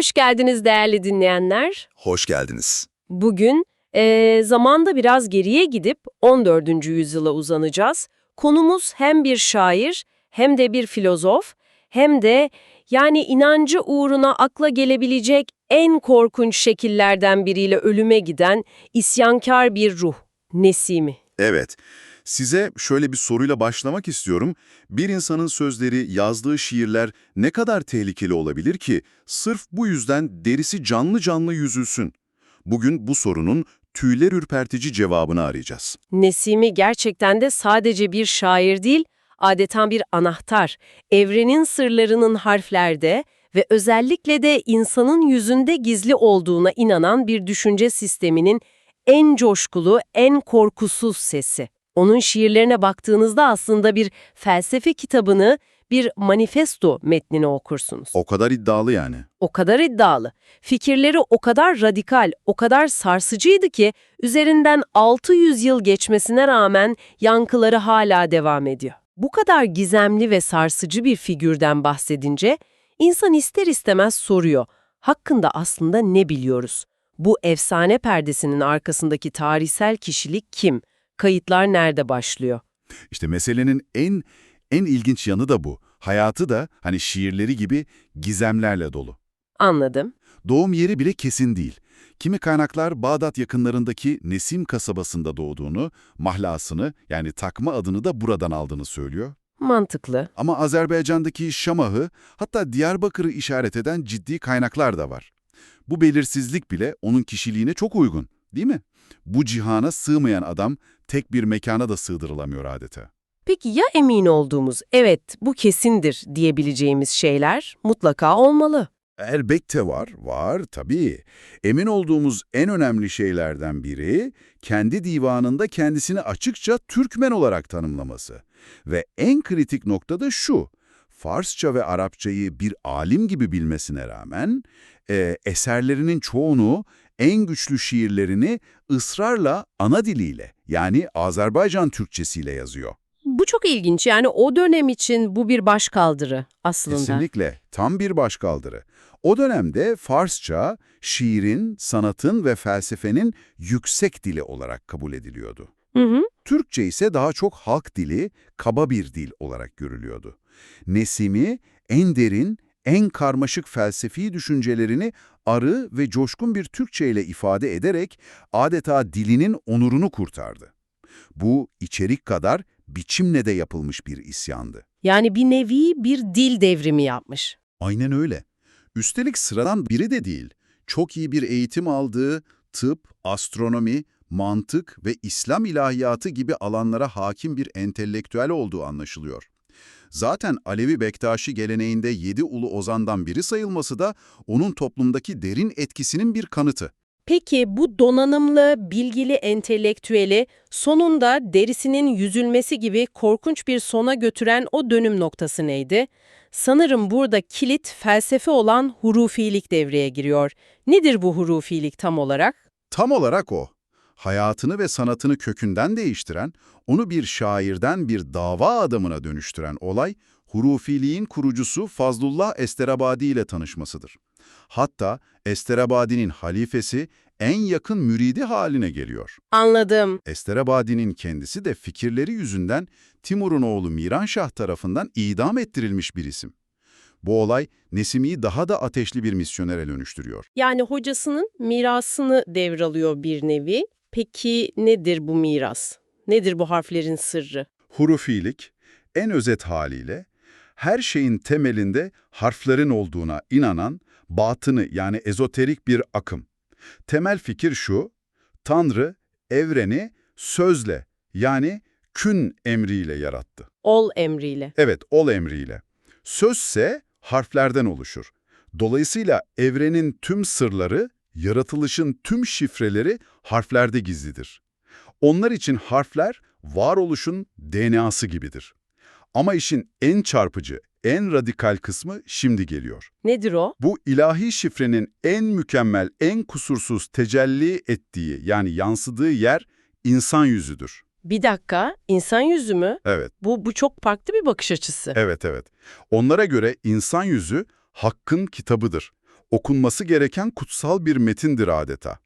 Hoş geldiniz değerli dinleyenler. Hoş geldiniz. Bugün eee, zamanda biraz geriye gidip 14. yüzyıla uzanacağız. Konumuz hem bir şair hem de bir filozof hem de yani inancı uğruna akla gelebilecek en korkunç şekillerden biriyle ölüme giden isyankar bir ruh, Nesimi. Evet, size şöyle bir soruyla başlamak istiyorum. Bir insanın sözleri, yazdığı şiirler ne kadar tehlikeli olabilir ki sırf bu yüzden derisi canlı canlı yüzülsün? Bugün bu sorunun tüyler ürpertici cevabını arayacağız. Nesimi gerçekten de sadece bir şair değil, adeta bir anahtar. Evrenin sırlarının harflerde ve özellikle de insanın yüzünde gizli olduğuna inanan bir düşünce sisteminin en coşkulu, en korkusuz sesi. Onun şiirlerine baktığınızda aslında bir felsefe kitabını, bir manifesto metnini okursunuz. O kadar iddialı yani. O kadar iddialı. Fikirleri o kadar radikal, o kadar sarsıcıydı ki üzerinden 600 yıl geçmesine rağmen yankıları hala devam ediyor. Bu kadar gizemli ve sarsıcı bir figürden bahsedince insan ister istemez soruyor. Hakkında aslında ne biliyoruz? Bu efsane perdesinin arkasındaki tarihsel kişilik kim? Kayıtlar nerede başlıyor? İşte meselenin en en ilginç yanı da bu. Hayatı da hani şiirleri gibi gizemlerle dolu. Anladım. Doğum yeri bile kesin değil. Kimi kaynaklar Bağdat yakınlarındaki Nesim kasabasında doğduğunu, mahlasını yani takma adını da buradan aldığını söylüyor. Mantıklı. Ama Azerbaycan'daki Şamah'ı hatta Diyarbakır'ı işaret eden ciddi kaynaklar da var. Bu belirsizlik bile onun kişiliğine çok uygun, değil mi? Bu cihana sığmayan adam tek bir mekana da sığdırılamıyor adeta. Peki ya emin olduğumuz, evet bu kesindir diyebileceğimiz şeyler mutlaka olmalı. Elbette var, var tabii. Emin olduğumuz en önemli şeylerden biri, kendi divanında kendisini açıkça Türkmen olarak tanımlaması. Ve en kritik nokta da şu, Farsça ve Arapçayı bir alim gibi bilmesine rağmen, e, eserlerinin çoğunu, en güçlü şiirlerini ısrarla ana diliyle, yani Azerbaycan Türkçesiyle yazıyor. Bu çok ilginç. Yani o dönem için bu bir başkaldırı aslında. Kesinlikle. Tam bir başkaldırı. O dönemde Farsça, şiirin, sanatın ve felsefenin yüksek dili olarak kabul ediliyordu. Hı hı. Türkçe ise daha çok halk dili, kaba bir dil olarak görülüyordu. Nesimi, en derin, en karmaşık felsefi düşüncelerini arı ve coşkun bir Türkçe ile ifade ederek adeta dilinin onurunu kurtardı. Bu içerik kadar biçimle de yapılmış bir isyandı. Yani bir nevi bir dil devrimi yapmış. Aynen öyle. Üstelik sıradan biri de değil. Çok iyi bir eğitim aldığı tıp, astronomi, mantık ve İslam ilahiyatı gibi alanlara hakim bir entelektüel olduğu anlaşılıyor. Zaten Alevi Bektaşi geleneğinde yedi ulu ozandan biri sayılması da onun toplumdaki derin etkisinin bir kanıtı. Peki bu donanımlı, bilgili entelektüeli sonunda derisinin yüzülmesi gibi korkunç bir sona götüren o dönüm noktası neydi? Sanırım burada kilit felsefe olan hurufilik devreye giriyor. Nedir bu hurufilik tam olarak? Tam olarak o. Hayatını ve sanatını kökünden değiştiren, onu bir şairden bir dava adamına dönüştüren olay, hurufiliğin kurucusu Fazlullah Esterabadi ile tanışmasıdır. Hatta Esterabadi'nin halifesi en yakın müridi haline geliyor. Anladım. Esterabadi'nin kendisi de fikirleri yüzünden Timur'un oğlu Miranşah tarafından idam ettirilmiş bir isim. Bu olay Nesimi'yi daha da ateşli bir misyonere dönüştürüyor. Yani hocasının mirasını devralıyor bir nevi. Peki nedir bu miras? Nedir bu harflerin sırrı? Hurufilik, en özet haliyle, her şeyin temelinde harflerin olduğuna inanan, batını yani ezoterik bir akım. Temel fikir şu, Tanrı, evreni sözle yani kün emriyle yarattı. Ol emriyle. Evet, ol emriyle. Sözse harflerden oluşur. Dolayısıyla evrenin tüm sırları, yaratılışın tüm şifreleri harflerde gizlidir. Onlar için harfler varoluşun DNA'sı gibidir. Ama işin en çarpıcı, en radikal kısmı şimdi geliyor. Nedir o? Bu ilahi şifrenin en mükemmel, en kusursuz tecelli ettiği yani yansıdığı yer insan yüzüdür. Bir dakika, insan yüzü mü? Evet, Bu, bu çok farklı bir bakış açısı. evet, evet. Onlara göre insan yüzü Hakk'ın kitabıdır. Okunması gereken kutsal bir metindir adeta.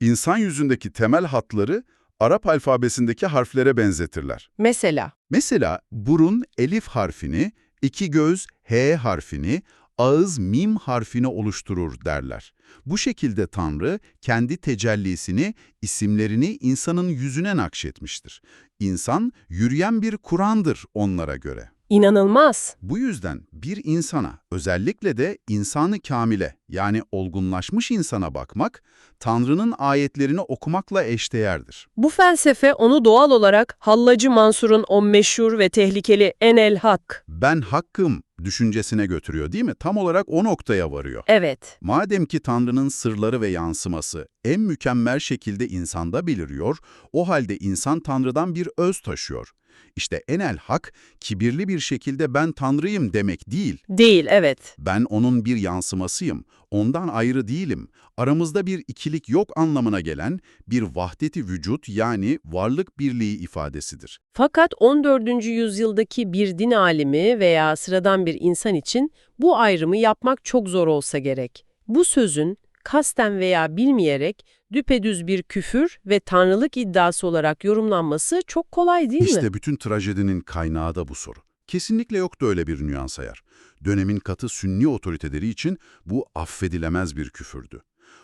İnsan yüzündeki temel hatları Arap alfabesindeki harflere benzetirler. Mesela Mesela burun elif harfini, iki göz h harfini, ağız mim harfini oluşturur derler. Bu şekilde Tanrı kendi tecellisini, isimlerini insanın yüzüne nakşetmiştir. İnsan yürüyen bir Kur'an'dır onlara göre. İnanılmaz. Bu yüzden bir insana, özellikle de insanı kamile yani olgunlaşmış insana bakmak, Tanrı'nın ayetlerini okumakla eşdeğerdir. Bu felsefe onu doğal olarak Hallacı Mansur'un o meşhur ve tehlikeli Enel Hak. Ben hakkım düşüncesine götürüyor değil mi? Tam olarak o noktaya varıyor. Evet, Madem ki Tanrı'nın sırları ve yansıması en mükemmel şekilde insanda beliriyor, o halde insan Tanrı'dan bir öz taşıyor. İşte enel hak, kibirli bir şekilde ben Tanrıyım demek değil. değil evet. Ben onun bir yansımasıyım, ondan ayrı değilim. Aramızda bir ikilik yok anlamına gelen bir vahdeti vücut yani varlık birliği ifadesidir. Fakat 14. yüzyıldaki bir din alimi veya sıradan bir insan için bu ayrımı yapmak çok zor olsa gerek. Bu sözün kasten veya bilmeyerek düpedüz bir küfür ve tanrılık iddiası olarak yorumlanması çok kolay değil mi? İşte bütün trajedinin kaynağı da bu soru. Kesinlikle yoktu öyle bir nüans ayar. Dönemin katı sünni otoriteleri için bu affedilemez bir küfürdü.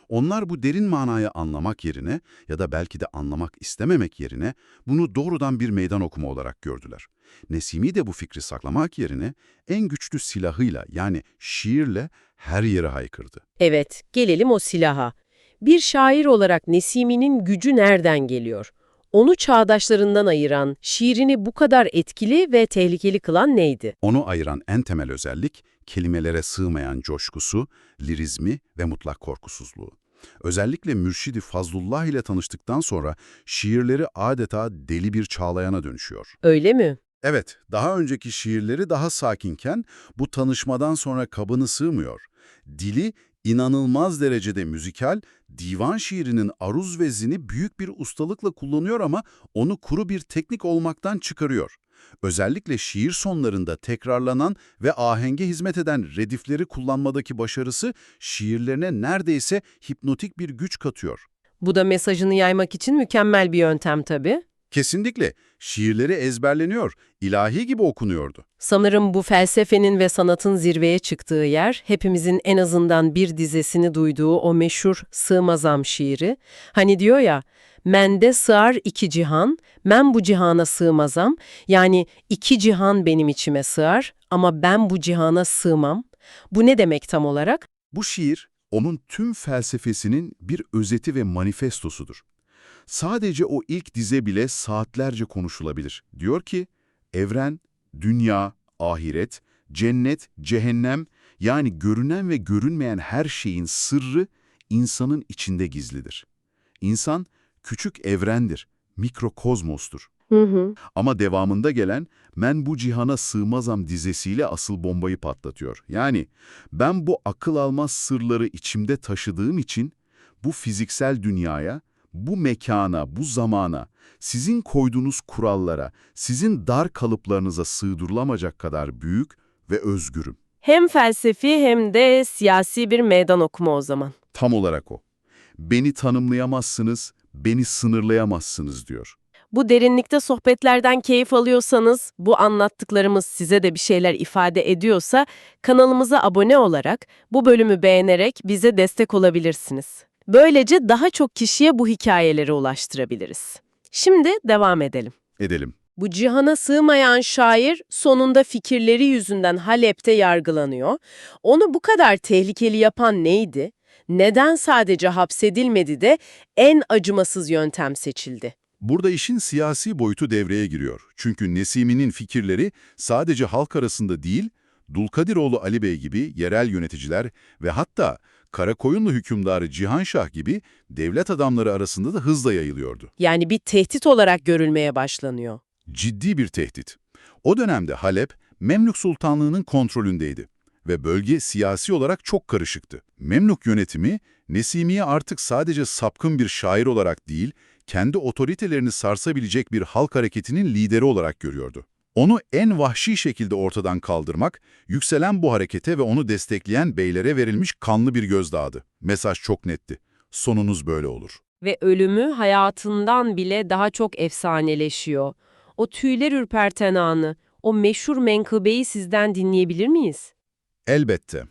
Onlar bu derin manayı anlamak yerine ya da belki de anlamak istememek yerine bunu doğrudan bir meydan okuma olarak gördüler. Nesimi de bu fikri saklamak yerine en güçlü silahıyla yani şiirle her yere haykırdı. Evet, gelelim o silaha. Bir şair olarak Nesimi'nin gücü nereden geliyor? Onu çağdaşlarından ayıran, şiirini bu kadar etkili ve tehlikeli kılan neydi? Onu ayıran en temel özellik, kelimelere sığmayan coşkusu, lirizmi ve mutlak korkusuzluğu. Özellikle Mürşidi Fazlullah ile tanıştıktan sonra şiirleri adeta deli bir çağlayana dönüşüyor. Öyle mi? Evet, daha önceki şiirleri daha sakinken bu tanışmadan sonra kabını sığmıyor. Dili inanılmaz derecede müzikal, divan şiirinin aruz ve zini büyük bir ustalıkla kullanıyor ama onu kuru bir teknik olmaktan çıkarıyor. Özellikle şiir sonlarında tekrarlanan ve ahenge hizmet eden redifleri kullanmadaki başarısı şiirlerine neredeyse hipnotik bir güç katıyor. Bu da mesajını yaymak için mükemmel bir yöntem tabii. Kesinlikle şiirleri ezberleniyor, ilahi gibi okunuyordu. Sanırım bu felsefenin ve sanatın zirveye çıktığı yer, hepimizin en azından bir dizesini duyduğu o meşhur Sığmazam şiiri. Hani diyor ya, mende sığar iki cihan, men bu cihana sığmazam. Yani iki cihan benim içime sığar ama ben bu cihana sığmam. Bu ne demek tam olarak? Bu şiir, onun tüm felsefesinin bir özeti ve manifestosudur. Sadece o ilk dize bile saatlerce konuşulabilir. Diyor ki, evren, dünya, ahiret, cennet, cehennem yani görünen ve görünmeyen her şeyin sırrı insanın içinde gizlidir. İnsan küçük evrendir, mikrokozmostur. Hı hı. Ama devamında gelen "men bu cihana sığmazam" dizesiyle asıl bombayı patlatıyor. Yani ben bu akıl almaz sırları içimde taşıdığım için bu fiziksel dünyaya, bu mekana, bu zamana, sizin koyduğunuz kurallara, sizin dar kalıplarınıza sığdırılamayacak kadar büyük ve özgürüm. Hem felsefi hem de siyasi bir meydan okuma o zaman. Tam olarak o. Beni tanımlayamazsınız, beni sınırlayamazsınız diyor. Bu derinlikte sohbetlerden keyif alıyorsanız, bu anlattıklarımız size de bir şeyler ifade ediyorsa, kanalımıza abone olarak, bu bölümü beğenerek bize destek olabilirsiniz. Böylece daha çok kişiye bu hikayeleri ulaştırabiliriz. Şimdi devam edelim. Edelim. Bu cihana sığmayan şair sonunda fikirleri yüzünden Halep'te yargılanıyor. Onu bu kadar tehlikeli yapan neydi? Neden sadece hapsedilmedi de en acımasız yöntem seçildi? Burada işin siyasi boyutu devreye giriyor. Çünkü Nesimi'nin fikirleri sadece halk arasında değil, Dulkadiroğlu Ali Bey gibi yerel yöneticiler ve hatta Karakoyunlu hükümdarı Cihanşah gibi devlet adamları arasında da hızla yayılıyordu. Yani bir tehdit olarak görülmeye başlanıyor. Ciddi bir tehdit. O dönemde Halep, Memlük Sultanlığı'nın kontrolündeydi ve bölge siyasi olarak çok karışıktı. Memlük yönetimi, Nesimi'yi artık sadece sapkın bir şair olarak değil, kendi otoritelerini sarsabilecek bir halk hareketinin lideri olarak görüyordu. Onu en vahşi şekilde ortadan kaldırmak, yükselen bu harekete ve onu destekleyen beylere verilmiş kanlı bir gözdağıdı. Mesaj çok netti. Sonunuz böyle olur. Ve ölümü hayatından bile daha çok efsaneleşiyor. O tüyler ürperten anı, o meşhur menkıbeyi sizden dinleyebilir miyiz? Elbette.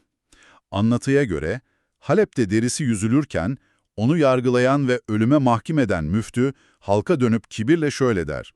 Anlatıya göre Halep'te derisi yüzülürken onu yargılayan ve ölüme mahkum eden müftü halka dönüp kibirle şöyle der.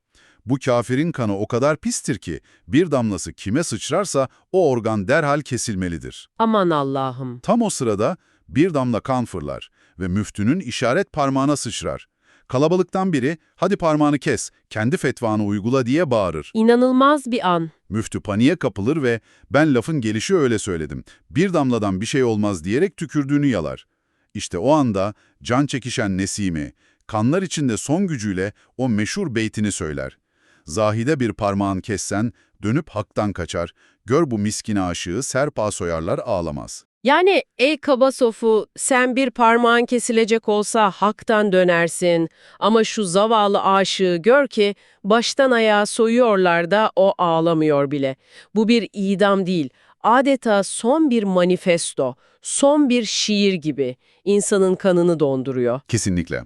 Bu kafirin kanı o kadar pistir ki bir damlası kime sıçrarsa o organ derhal kesilmelidir. Aman Allah'ım. Tam o sırada bir damla kan fırlar ve müftünün işaret parmağına sıçrar. Kalabalıktan biri hadi parmağını kes, kendi fetvanı uygula diye bağırır. İnanılmaz bir an. Müftü paniğe kapılır ve ben lafın gelişi öyle söyledim. Bir damladan bir şey olmaz diyerek tükürdüğünü yalar. İşte o anda can çekişen Nesimi, kanlar içinde son gücüyle o meşhur beytini söyler. Zahide bir parmağın kessen, dönüp haktan kaçar, gör bu miskin aşığı serpa soyarlar ağlamaz. Yani ey kaba sofu sen bir parmağın kesilecek olsa haktan dönersin ama şu zavallı aşığı gör ki baştan ayağa soyuyorlar da o ağlamıyor bile. Bu bir idam değil adeta son bir manifesto, son bir şiir gibi insanın kanını donduruyor. Kesinlikle.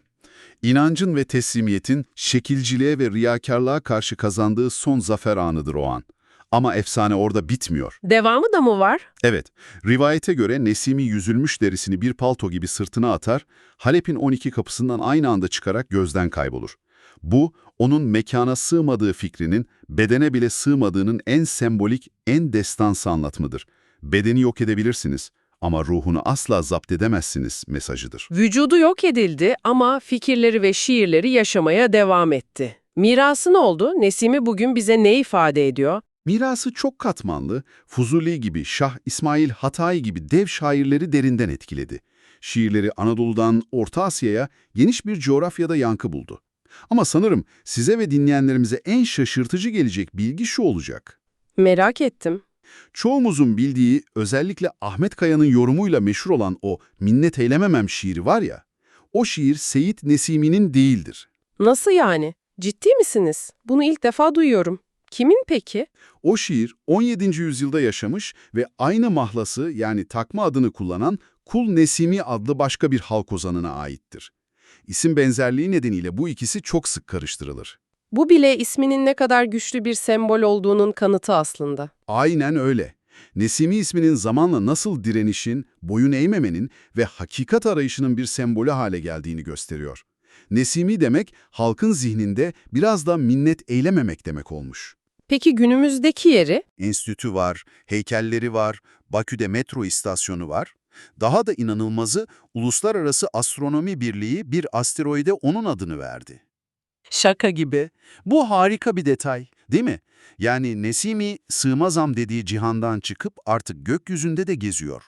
İnancın ve teslimiyetin şekilciliğe ve riyakarlığa karşı kazandığı son zafer anıdır o an. Ama efsane orada bitmiyor. Devamı da mı var? Evet, rivayete göre Nesimi yüzülmüş derisini bir palto gibi sırtına atar, Halep'in 12 kapısından aynı anda çıkarak gözden kaybolur. Bu, onun mekana sığmadığı fikrinin, bedene bile sığmadığının en sembolik, en destansı anlatımıdır. Bedeni yok edebilirsiniz ama ruhunu asla zapt edemezsiniz mesajıdır. Vücudu yok edildi ama fikirleri ve şiirleri yaşamaya devam etti. Mirası ne oldu? Nesimi bugün bize ne ifade ediyor? Mirası çok katmanlı, Fuzuli gibi, Şah İsmail Hatayi gibi dev şairleri derinden etkiledi. Şiirleri Anadolu'dan Orta Asya'ya geniş bir coğrafyada yankı buldu. Ama sanırım size ve dinleyenlerimize en şaşırtıcı gelecek bilgi şu olacak. Merak ettim. Çoğumuzun bildiği, özellikle Ahmet Kaya'nın yorumuyla meşhur olan o minnet eylememem şiiri var ya, o şiir Seyit Nesimi'nin değildir. Nasıl yani? Ciddi misiniz? Bunu ilk defa duyuyorum. Kimin peki? O şiir 17. yüzyılda yaşamış ve aynı mahlası yani takma adını kullanan Kul Nesimi adlı başka bir halk ozanına aittir. İsim benzerliği nedeniyle bu ikisi çok sık karıştırılır. Bu bile isminin ne kadar güçlü bir sembol olduğunun kanıtı aslında. Aynen öyle. Nesimi isminin zamanla nasıl direnişin, boyun eğmemenin ve hakikat arayışının bir sembolü hale geldiğini gösteriyor. Nesimi demek halkın zihninde biraz da minnet eylememek demek olmuş. Peki günümüzdeki yeri? enstitü var, heykelleri var, Bakü'de metro istasyonu var. Daha da inanılmazı Uluslararası Astronomi Birliği bir asteroide onun adını verdi. Şaka gibi. Bu harika bir detay, değil mi? Yani Nesimi sığmazam dediği cihandan çıkıp artık gökyüzünde de geziyor.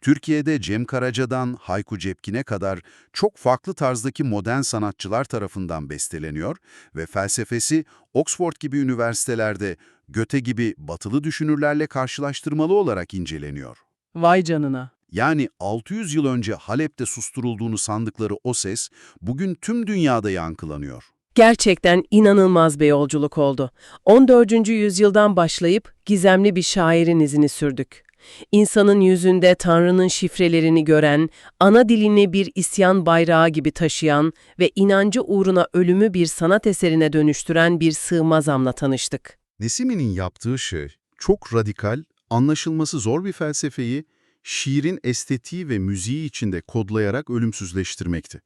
Türkiye'de Cem Karaca'dan Hayku Cepkin'e kadar çok farklı tarzdaki modern sanatçılar tarafından besteleniyor ve felsefesi Oxford gibi üniversitelerde Göte gibi batılı düşünürlerle karşılaştırmalı olarak inceleniyor. Vay canına. Yani 600 yıl önce Halep'te susturulduğunu sandıkları o ses bugün tüm dünyada yankılanıyor. Gerçekten inanılmaz bir yolculuk oldu. 14. yüzyıldan başlayıp gizemli bir şairin izini sürdük. İnsanın yüzünde Tanrı'nın şifrelerini gören, ana dilini bir isyan bayrağı gibi taşıyan ve inancı uğruna ölümü bir sanat eserine dönüştüren bir sığmazamla tanıştık. Nesimi'nin yaptığı şey çok radikal, anlaşılması zor bir felsefeyi şiirin estetiği ve müziği içinde kodlayarak ölümsüzleştirmekti.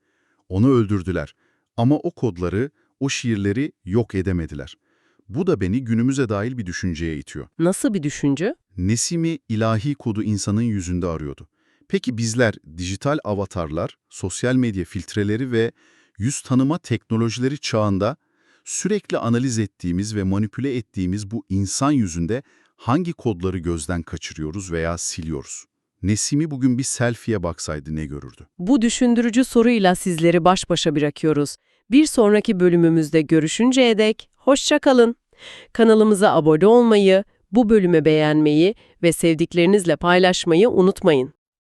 Onu öldürdüler ama o kodları, o şiirleri yok edemediler. Bu da beni günümüze dahil bir düşünceye itiyor. Nasıl bir düşünce? Nesimi ilahi kodu insanın yüzünde arıyordu. Peki bizler dijital avatarlar, sosyal medya filtreleri ve yüz tanıma teknolojileri çağında sürekli analiz ettiğimiz ve manipüle ettiğimiz bu insan yüzünde hangi kodları gözden kaçırıyoruz veya siliyoruz? Nesimi bugün bir selfie'ye baksaydı ne görürdü? Bu düşündürücü soruyla sizleri baş başa bırakıyoruz. Bir sonraki bölümümüzde görüşünceye dek hoşça kalın. Kanalımıza abone olmayı, bu bölümü beğenmeyi ve sevdiklerinizle paylaşmayı unutmayın.